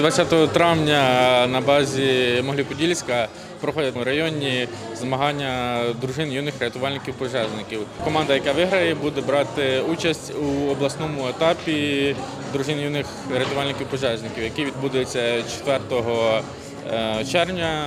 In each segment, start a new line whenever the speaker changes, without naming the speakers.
20 травня на базі Могилів-Подільська проходять районні змагання дружин юних рятувальників пожежників. Команда, яка виграє, буде брати участь у обласному етапі дружин юних рятувальників пожежників, який відбудеться 4 е, червня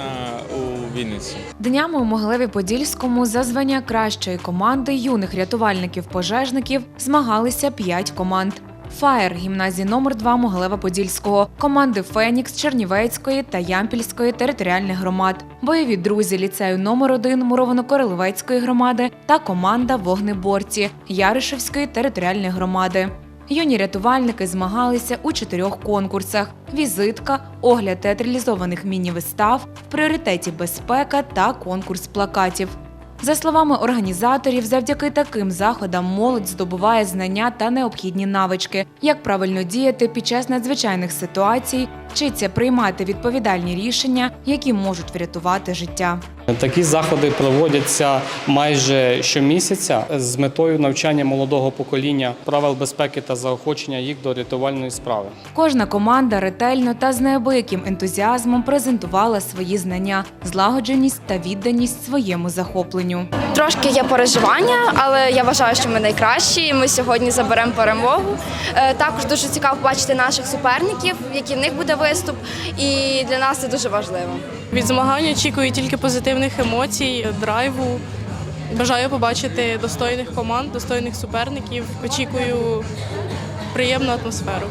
у Вінниці.
Днями у Могилеві-Подільському за звання кращої команди юних рятувальників-пожежників змагалися п'ять команд. Фаєр гімназії номер 2 Могилева-Подільського, команди Фенікс Чернівецької та Ямпільської територіальних громад, бойові друзі ліцею номер 1 Муровано-Королевецької громади та команда Вогнеборці Яришевської територіальної громади. Юні рятувальники змагалися у чотирьох конкурсах: візитка, огляд театралізованих міні-вистав, в пріоритеті безпека та конкурс плакатів. За словами організаторів, завдяки таким заходам молодь здобуває знання та необхідні навички, як правильно діяти під час надзвичайних ситуацій, вчиться приймати відповідальні рішення, які можуть врятувати життя.
Такі заходи проводяться майже щомісяця з метою навчання молодого покоління правил безпеки та заохочення їх до рятувальної справи.
Кожна команда ретельно та з неабияким ентузіазмом презентувала свої знання, злагодженість та відданість своєму захопленню.
Трошки є переживання, але я вважаю, що ми найкращі. і Ми сьогодні заберемо перемогу. Е, Також дуже цікаво побачити наших суперників, який в них буде виступ, і для нас це дуже важливо.
Від змагань очікую тільки позитивних емоцій, драйву. Бажаю побачити достойних команд, достойних суперників. Очікую приємну атмосферу.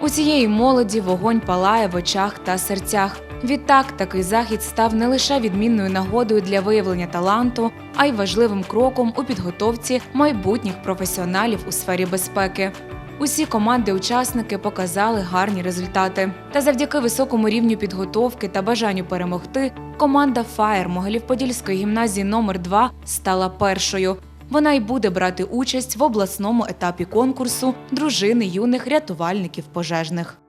У цієї молоді вогонь палає в очах та серцях. Відтак, такий захід став не лише відмінною нагодою для виявлення таланту, а й важливим кроком у підготовці майбутніх професіоналів у сфері безпеки. Усі команди-учасники показали гарні результати. Та завдяки високому рівню підготовки та бажанню перемогти, команда Фаєр Могилів-Подільської гімназії номер 2 стала першою. Вона й буде брати участь в обласному етапі конкурсу дружини юних рятувальників пожежних.